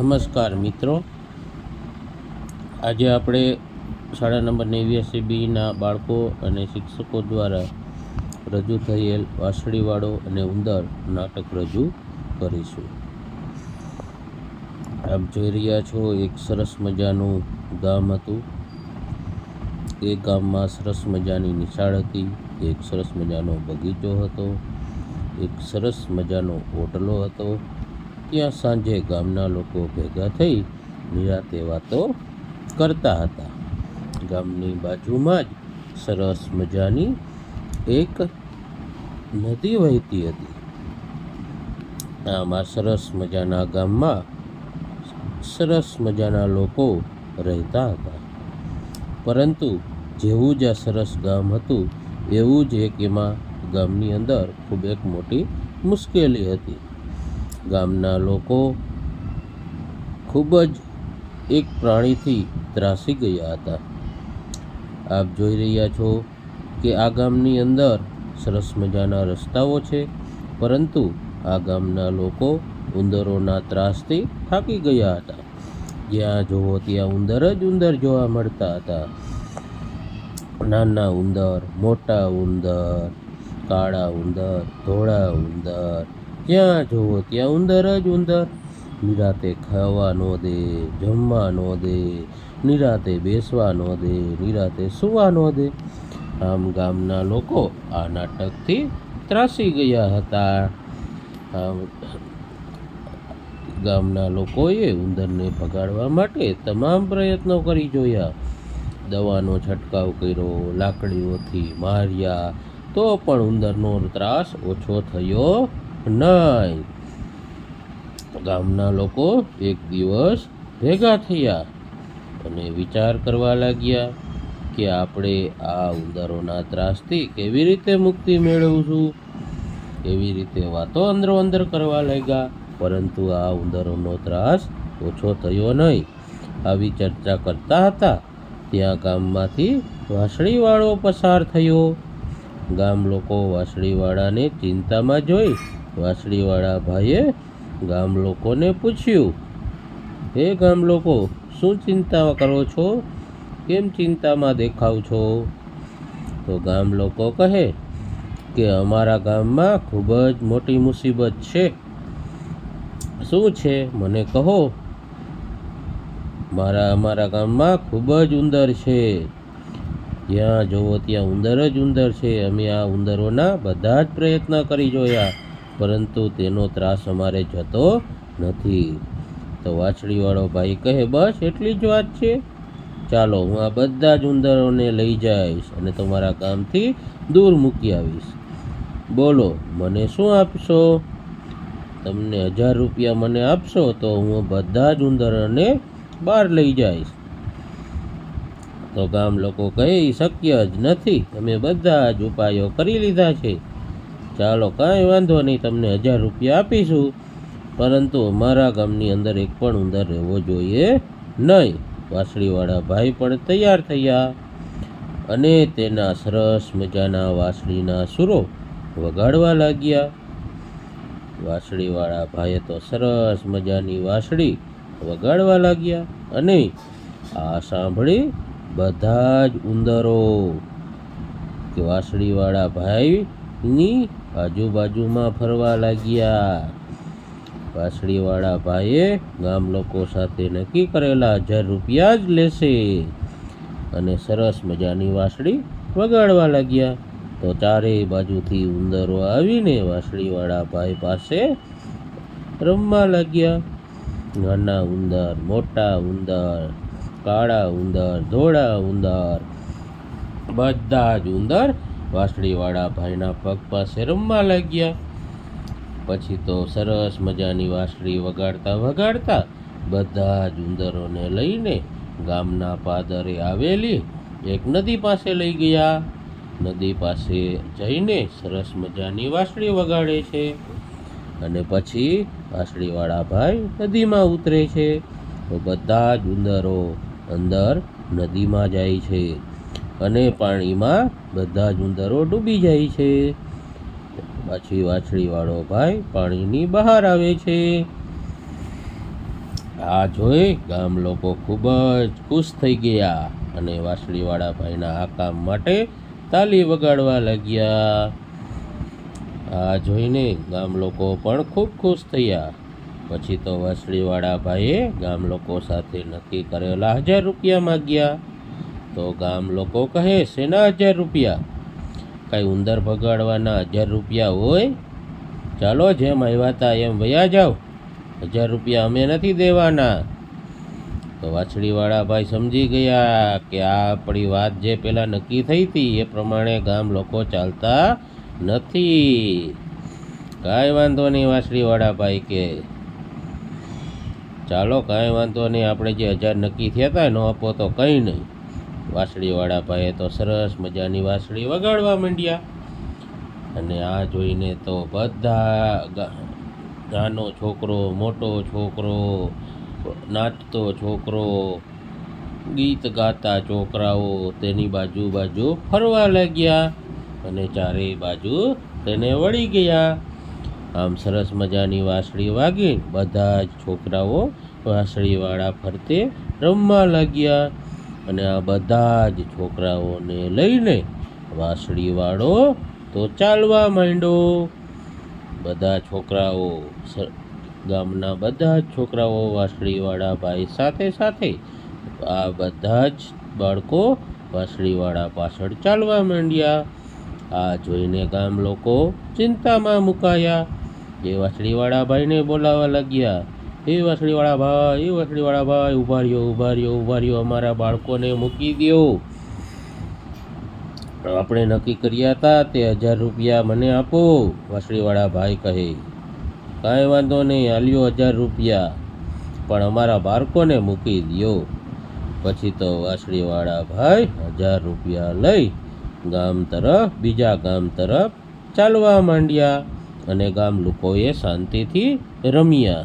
નમસ્કાર મિત્રો. આજે આપણે શાળા નંબર નેવ્યાસી બીના બાળકો અને શિક્ષકો દ્વારા રજૂ થયેલ વાંસળીવાળો અને ઉંદર નાટક રજૂ કરીશું. આપ જોઈ રહ્યા છો, એક સરસ મજાનું ગામ હતું. એ ગામમાં સરસ મજાની નિશાળ હતી, એક સરસ મજાનો બગીચો હતો, એક સરસ મજાનો ઓટલો હતો ત્યાં સાંજે ગામના લોકો ભેગા થઈ નિરાતે વાતો કરતા હતા. ગામની બાજુમાં જ સરસ મજાની એક નદી વહેતી હતી. આમાં સરસ મજાના ગામમાં સરસ મજાના લોકો રહેતા હતા. પરંતુ જેવું જ આ સરસ ગામ હતું, એવું જ એક એમાં ગામની અંદર ખૂબ એક મોટી મુશ્કેલી હતી. ગામના લોકો ખૂબ જ એક પ્રાણીથી ત્રાસી ગયા હતા. આપ જોઈ રહ્યા છો કે આ ગામની અંદર સરસ મજાના રસ્તાઓ છે, પરંતુ આ ગામના લોકો ઉંદરોના ત્રાસથી થાકી ગયા હતા. જ્યાં જુઓ ત્યાં ઉંદર જ ઉંદર જોવા મળતા હતા. નાના ઉંદર, મોટા ઉંદર, કાળા ઉંદર, ધોળા ઉંદર જ્યાં જુઓ ત્યાં ઉંદર જ ઉંદર. નિરાતે ખાવા ન દે, જમવા ન દે, નિરાતે બેસવા ન દે, નિરાતે સૂવા ન દે. આમ ગામના લોકો આ નાટકથી ત્રાસી ગયા હતા. ગામના લોકોએ ઉંદરને ભગાડવા માટે તમામ પ્રયત્નો કરી જોયા. દવાનો છંટકાવ કર્યો, લાકડીઓથી માર્યા, તો પણ ઉંદરનો ત્રાસ ઓછો થયો નહીં. ગામના લોકો એક દિવસ ભેગા થયા અને વિચાર કરવા લાગ્યા કે આપણે આ ઉંદરોના ત્રાસથી કેવી રીતે મુક્તિ મેળવશું? એવી રીતે વાતો અંદરો અંદર કરવા લાગ્યા, પરંતુ આ ઉંદરોનો ત્રાસ ઓછો થયો નહીં. આવી ચર્ચા કરતા હતા. ત્યાં ગામમાંથી વાંસળીવાળો પસાર થયો. ગામ લોકો વાંસળીવાળાને ચિંતામાં જોઈ વાંસળીવાળા ભાઈએ ગામ લોકોને પૂછ્યું, હે ગામ લોકો, શું ચિંતા કરો છો? કેમ ચિંતામાં દેખાવ છો? તો ગામ લોકો કહે, કે અમારા ગામમાં ખૂબ જ મોટી મુસીબત છે. શું છે? મને કહો. મારા, અમારા ગામમાં ખૂબ જ ઉંદર છે. જ્યાં જુઓ ત્યાં ઉંદર જ ઉંદર છે. અમે આ ઉંદરોના બધા જ પ્રયત્ન કરી જોયા. પરંતુ તેનો ત્રાસ અમારે જતો નથી. તો વાછડીવાળો ભાઈ કહે, બસ, એટલી જ વાત છે. ચાલો, હું આ બધા જ ઉંદરોને લઈ જઈશ અને તમારા કામથી દૂર મૂકી આવીશ. બોલો, મને શું આપશો? તમને હજાર રૂપિયા મને આપશો તો હું બધા જ ઉંદરોને બહાર લઈ જઈશ. તો ગામ લોકો કહે શક્ય જ નથી. અમે બધા જ ઉપાયો કરી લીધા છે. ચાલો કાંઈ વાંધો નહીં, તમને હજાર રૂપિયા આપીશું. પરંતુ અમારા ગામની અંદર એક પણ ઉંદર રહેવો જોઈએ નહીં. વાંસળીવાળા ભાઈ પણ તૈયાર થયા અને તેના સરસ મજાના વાંસળીના સુરો વગાડવા લાગ્યા. વાંસળીવાળા ભાઈએ તો સરસ મજાની વાંસળી વગાડવા લાગ્યા અને આ સાંભળી બધા જ ઉંદરો કે વાંસળીવાળા ભાઈની આજુબાજુમાં ફરવા લાગ્યા. વાંસળીવાળા ભાઈએ ગામ લોકો સાથે નક્કી કરેલા હજાર રૂપિયા જ લેશે. અને સરસ મજાની વાંસળી વગાડવા લાગ્યા. તો ચારેય બાજુથી ઉંદરો આવીને વાંસળીવાળા ભાઈ પાસે રમવા લાગ્યા. નાના ઉંદર, મોટા ઉંદર, કાળા ઉંદર, ધોળા ઉંદર, બધા જ ઉંદર વાંસળીવાળા ભાઈના પગ પાસે રમવા લાગ્યા. પછી તો સરસ મજાની વાંસળી વગાડતા વગાડતા બધા જ ઉંદરોને લઈને ગામના પાદરે આવેલી એક નદી પાસે લઈ ગયા. નદી પાસે જઈને સરસ મજાની વાંસળી વગાડે છે અને પછી વાંસળીવાળા ભાઈ નદીમાં ઉતરે છે. તો બધા જ ઉંદરો અંદર નદીમાં જાય છે. અને પાણીમાં બધા જ ઉંદરો ડૂબી જાય છે. પાછી વાછડીવાળો ભાઈ પાણીની બહાર આવે છે. આ જોઈ ગામ લોકો ખૂબ જ ખુશ થઈ ગયા અને વાંસળીવાળા ભાઈના આ કામ માટે તાલી વગાડવા લાગ્યા. આ જોઈને ગામ લોકો પણ ખૂબ ખુશ થયા. પછી તો વાંસળીવાળા ભાઈએ ગામ લોકો સાથે નક્કી કરેલા હજાર રૂપિયા માગ્યા. તો ગામ લોકો કહે, શેના હજાર રૂપિયા? કાંઈ ઉંદર ભગાડવાના હજાર રૂપિયા હોય? ચાલો, જેમ આવ્યા હતા એમ વયા જાઓ. હજાર રૂપિયા અમે નથી દેવાના. તો વાછડીવાળા ભાઈ સમજી ગયા કે આ આપણી વાત જે પહેલાં નક્કી થઈ હતી, એ પ્રમાણે ગામ લોકો ચાલતા નથી. કાંઈ વાંધો નહીં, વાછડીવાળા ભાઈ કે, ચાલો, કાંઈ વાંધો નહીં, આપણે જે હજાર નક્કી થયા હતા એનો આપો તો કંઈ નહીં. વાછડીવાળા ભાઈએ તો સરસ મજાની વાછડી વગાડવા માંડ્યા. અને આ જોઈને તો બધા નાનો છોકરો, મોટો છોકરો નાચતો છોકરો, ગીત ગાતા છોકરાઓ તેની બાજુ બાજુ ફરવા લાગ્યા અને ચારેય બાજુ તેને વળી ગયા. આમ સરસ મજાની વાંસળી વાગી. બધા જ છોકરાઓ વાંસળીવાળા ફરતે રમવા લાગ્યા. અને આ બધા જ છોકરાઓને લઈને વાંસળીવાળો તો ચાલવા માંડ્યો. બધા છોકરાઓ ગામના બધા જ છોકરાઓ વાંસળીવાળા ભાઈ સાથે સાથે આ બધા જ બાળકો વાંસળીવાળા પાછળ ચાલવા માંડ્યા. આ જોઈને ગામ લોકો ચિંતામાં મુકાયા. એ વાસળીવાળા ભાઈને બોલાવા લાગ્યા. એ વાંસળીવાળા ભાઈ, એ વાંસળીવાળા ભાઈ, ઊભા રહ્યો ઊભા રહ્યો ઊભા રહ્યો. અમારા બાળકોને મૂકી દો આપણે નક્કી કર્યા હતા, તે હજાર રૂપિયા મને આપો વાંસળીવાળા ભાઈ કહે. કાંઈ વાંધો નહીં, આલ્યો હજાર રૂપિયા. પણ અમારા બાળકોને મૂકી દ્યો. પછી તો વાસળીવાળા ભાઈ હજાર રૂપિયા લઈ ગામ તરફ, બીજા ગામ તરફ ચાલવા માંડ્યા. અને ગામ લોકોએ શાંતિથી રમ્યા.